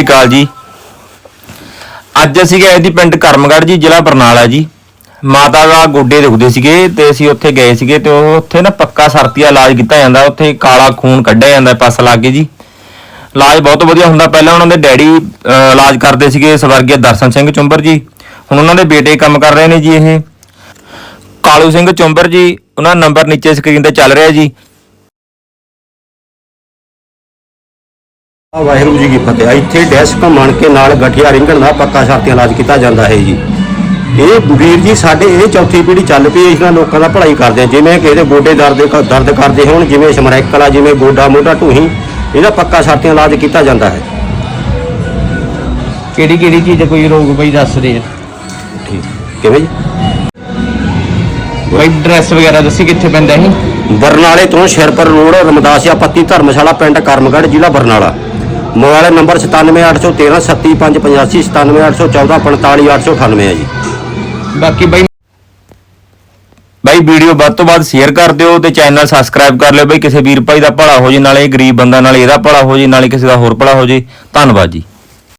ਸ੍ਰੀ ਅਕਾਲ ਜੀ। ਅੱਜ ਅਸੀਂ ਗਏ ਸੀ ਪਿੰਡ ਕਰਮਗੜ੍ਹ ਜੀ ਜ਼ਿਲ੍ਹਾ ਬਰਨਾਲਾ ਜੀ। ਮਾਤਾ ਦਾ ਗੋਡੇ ਦੁਖਦੇ ਸੀਗੇ ਤੇ ਅਸੀਂ ਉੱਥੇ ਗਏ ਸੀਗੇ ਤੇ ਉੱਥੇ ਨਾ ਪੱਕਾ ਸਰਤੀਆ ਇਲਾਜ ਕੀਤਾ ਜਾਂਦਾ ਉੱਥੇ ਕਾਲਾ ਖੂਨ ਕੱਢਿਆ ਜਾਂਦਾ ਪਾਸ ਲਾ ਕੇ ਜੀ। ਇਲਾਜ ਬਹੁਤ ਵਧੀਆ ਹੁੰਦਾ ਪਹਿਲਾਂ ਉਹਨਾਂ ਦੇ ਡੈਡੀ ਅਹ, ਇਲਾਜ ਕਰਦੇ ਸੀਗੇ ਸਵਰਗੀ ਦਰਸ਼ਨ ਸਿੰਘ ਚੁੰਬਰ ਜੀ। ਹੁਣ ਉਹਨਾਂ ਦੇ ਬੇਟੇ ਕੰਮ ਕਰ ਰਹੇ ਨੇ ਜੀ ਇਹ। ਕਾਲੂ ਸਿੰਘ ਚੁੰਬਰ ਜੀ ਉਹਨਾਂ ਦਾ ਨੰਬਰ ਨੀਚੇ ਸਕਰੀਨ ਤੇ ਚੱਲ ਰਿਹਾ ਜੀ। ਵਾਹਿਗੁਰੂ ਜੀ ਕੀ ਫਤਿਹ। ਇੱਥੇ ਡੈਸਕ ਮੰਨ ਕੇ ਨਾਲ ਗਠੀਆ ਰਿੰਗਣ ਦਾ ਪੱਕਾ ਸ਼ਰਤੀਆਂ ਇਲਾਜ ਕੀਤਾ ਜਾਂਦਾ ਹੈ ਜੀ। ਇਹ ਵੀਰ ਜੀ ਸਾਡੇ ਇਹ ਚੌਥੀ ਪੀੜ੍ਹੀ ਚੱਲ ਪਈ ਹੈ, ਇਹਨਾਂ ਲੋਕਾਂ ਦਾ ਭਲਾਈ ਕਰਦੇ ਆ। ਜਿਵੇਂ ਕਿ ਇਹਦੇ ਗੋਡੇ ਦਰਦ ਦਰਦ ਕਰਦੇ ਹੋਣ ਜਿਵੇਂ ਸਮਰੈਕਲਾ ਜਿਵੇਂ ਗੋਡਾ ਮੋਢਾ ਢੂਹੀ ਇਹਦਾ ਪੱਕਾ ਸ਼ਰਤੀਆਂ ਇਲਾਜ ਕੀਤਾ ਜਾਂਦਾ ਹੈ। ਕਿਹੜੀ ਕਿਹੜੀ ਚੀਜ਼ ਕੋਈ ਰੋਗ ਬਈ ਦੱਸ ਦੇ ਠੀਕ। ਕਿਵੇਂ ਜੀ? ਬਈ ਡਰੈਸ ਵਗੈਰਾ ਦੱਸੀ ਕਿੱਥੇ ਪੈਂਦਾ ਇਹ ਬਰਨਾਲੇ ਤੋਂ ਸ਼ੇਰਪੁਰ ਰੋਡ ਰਮਦਾਸੀਆ ਪੱਤੀ ਧਰਮਸ਼ਾਲਾ ਪਿੰਡ ਕਰਮਗੜ੍ਹ ਜ਼ਿਲ੍ਹਾ ਬਰਨਾਲਾ। ਮੋਬਾਈਲ ਨੰਬਰ 97813 37585 97814 45898 ਹੈ ਜੀ। ਬਾਕੀ ਬਾਈ ਬਾਈ ਵੀਡੀਓ ਵੱਧ ਤੋਂ ਵੱਧ ਸ਼ੇਅਰ ਕਰ ਦਿਓ ਤੇ ਚੈਨਲ ਸਬਸਕ੍ਰਾਈਬ ਕਰ ਲਿਓ। ਬਾਈ ਕਿਸੇ ਵੀਰ ਭਾਈ ਦਾ ਭਲਾ ਹੋ ਜੇ, ਨਾਲੇ ਗਰੀਬ ਬੰਦਾ, ਨਾਲੇ ਇਹਦਾ ਭਲਾ ਹੋ ਜੇ, ਨਾਲੇ ਕਿਸੇ ਦਾ ਹੋਰ ਭਲਾ ਹੋ ਜੇ। ਧੰਨਵਾਦ ਜੀ।